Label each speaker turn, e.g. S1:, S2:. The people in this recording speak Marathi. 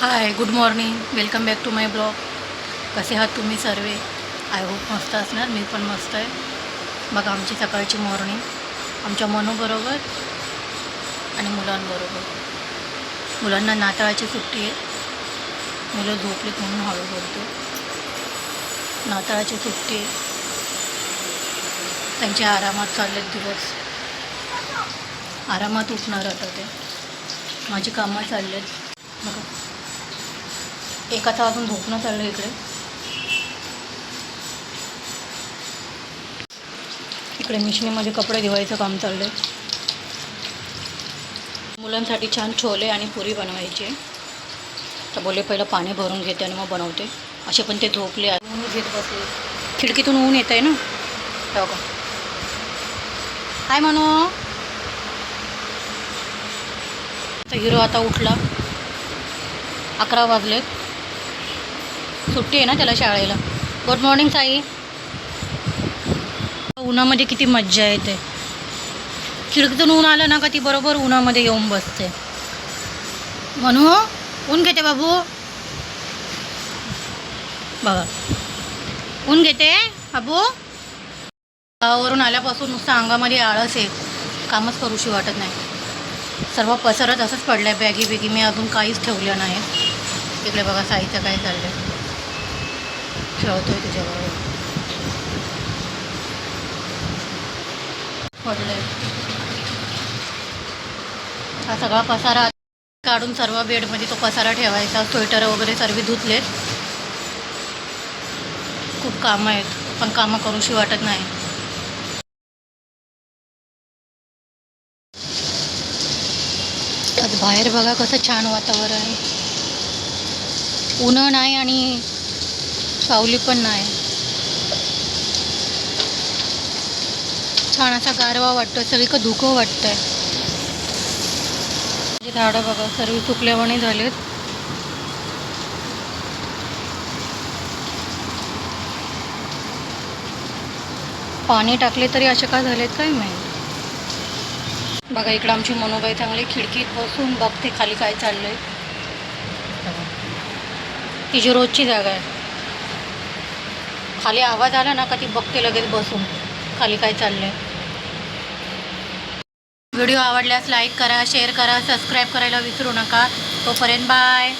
S1: Hi good morning welcome back to my blog कसे आहात तुम्ही सर्व? आय होप मस्त असणार. मी पण मस्त आहे. बघा आमची सकाळची मॉर्निंग आमच्या मनूबरोबर आणि मुलांबरोबर मुलांना नाताळाची सुट्टी आहे. मुलं झोपलीत म्हणून हळू बोलतो. नाताळाची सुट्टी आहे. त्यांच्या आरामात चाललेत दिवस. आरामात उठणार आता ते. माझी कामं चाललेत. बघा. एकाचा अजून झोपणं चाललं इकडे. इकडे मिशनीमध्ये कपडे धुवायचं काम चाललं आहे मुलांसाठी छान छोले आणि पुरी बनवायची आहे. तर बोले पहिलं पाणी भरून घेते आणि मग बनवते. असे पण ते झोपले आहे ऊन घेत बसले. खिडकीतून ऊन येत आहे ना? हो का? हाय म्हणू तर हिरो आता उठला. अकरा वाजलेत. सुट्टी आहे ना त्याला शाळेला. Good morning Sai. उन्हामध्ये किती मज्जा येते. खिडकीतून ऊन आलं ना का ती बरोबर उन्हामध्ये येऊन बसते. म्हणू ऊन घेते बाबू. बघा. ऊन घेते बाबू. गावावरून आल्यापासून नुसतं अंगामध्ये आळस आहे. कामच करूशी वाटत नाही. सर्व पसरत असंच पडलं आहे बॅगी बिगी. मी अजून काहीच ठेवलं नाही. इकडे बघा साईचं काय चाललं आहे खेळतोय पडलं आहे हा सगळा पसारा काढून सर्व बेडमध्ये तो पसारा ठेवायचा. स्वेटर वगैरे सर्व धुतलेत. खूप कामं आहेत पण कामं करूशी वाटत नाही. आज बाहेर बघा कसं छान वातावरण आहे. उन्हं नाही आणि सावली पण नाही. छान असा गारवा वाटतोय सगळीकडं धुकं वाटतंय. म्हणजे झाडं बघा सर्व सुकल्यावाने झालेत. पाणी टाकले तरी असे का झालेत काय माहीत? बघा इकडं आमची मनोबाई चांगली खिडकीत बसून बघते खाली काय चाललंय. तिची रोजची जागा आहे. खाली आवाज आला ना का ती बघते लगेच बसून. खाली काय चाललंय. व्हिडिओ आवडल्यास लाईक करा शेअर करा सबस्क्राईब करायला विसरू नका. तोपर्यंत बाय.